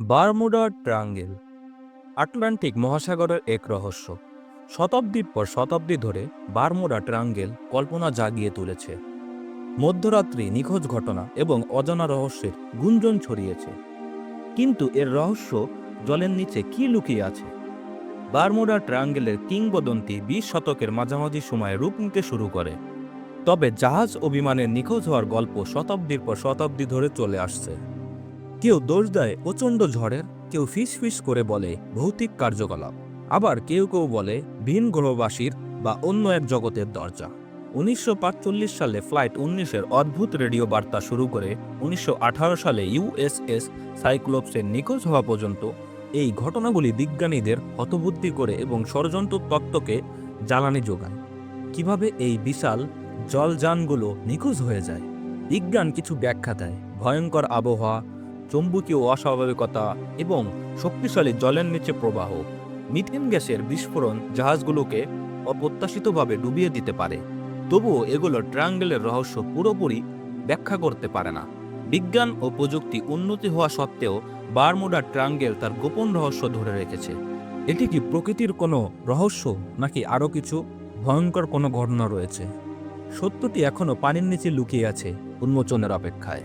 Bermuda triangle, Atlantic মহাসাগরের এক রহস্য। শতাব্দীর পর শতাব্দী ধরে বারমুডা ট্রাঙ্গেল কল্পনা জাগিয়ে তুলেছে। মধ্যরাত্রি নিখোঁজ ঘটনা এবং অজানা রহস্যের গুঞ্জন ছড়িয়েছে। কিন্তু এর রহস্য জলের নিচে কি লুকিয়ে আছে? বারমুডা ট্রায়াঙ্গেলের কিংবদন্তি বিশ শতকের মাঝামাঝি সময়ে রূপ নিতে শুরু করে। তবে জাহাজ ও বিমানের নিখোঁজ হওয়ার গল্প শতাব্দীর পর শতাব্দী ধরে চলে আসছে। কেউ দোষ দেয় প্রচণ্ড ঝড়ের, কেউ ফিস ফিস করে বলে ভৌতিক কার্যকলাপ। আবার কেউ কেউ বলে ভিন গ্রহবাসীর বা অন্য এক জগতের দরজা। উনিশশো সালে ফ্লাইট উনিশের অদ্ভুত রেডিও বার্তা শুরু করে উনিশশো আঠারো সালে ইউএসএস সাইক্লোপসের নিখোঁজ হওয়া পর্যন্ত এই ঘটনাগুলি বিজ্ঞানীদের হতবুদ্ধি করে এবং ষড়যন্ত্র তত্ত্বকে জ্বালানি যোগায়। কীভাবে এই বিশাল জলযানগুলো নিখোঁজ হয়ে যায়? বিজ্ঞান কিছু ব্যাখ্যা দেয়। ভয়ঙ্কর আবহাওয়া চৌম্বকীয় অস্বাভাবিকতা এবং শক্তিশালী জলের নিচে প্রবাহ। মিথেন গ্যাসের বিস্ফোরণ জাহাজগুলোকে অপ্রত্যাশিতভাবে ডুবিয়ে দিতে পারে। তবুও এগুলো ট্রায়াঙ্গেলের রহস্য পুরোপুরি ব্যাখ্যা করতে পারে না। বিজ্ঞান ও প্রযুক্তি উন্নতি হওয়া সত্ত্বেও বারমুডা ট্রায়াঙ্গেল তার গোপন রহস্য ধরে রেখেছে। এটি কি প্রকৃতির কোনো রহস্য, নাকি আরও কিছু? ভয়ঙ্কর কোনো ঘটনা রয়েছে। সত্যটি এখনও পানির নিচে লুকিয়ে আছে উন্মোচনের অপেক্ষায়।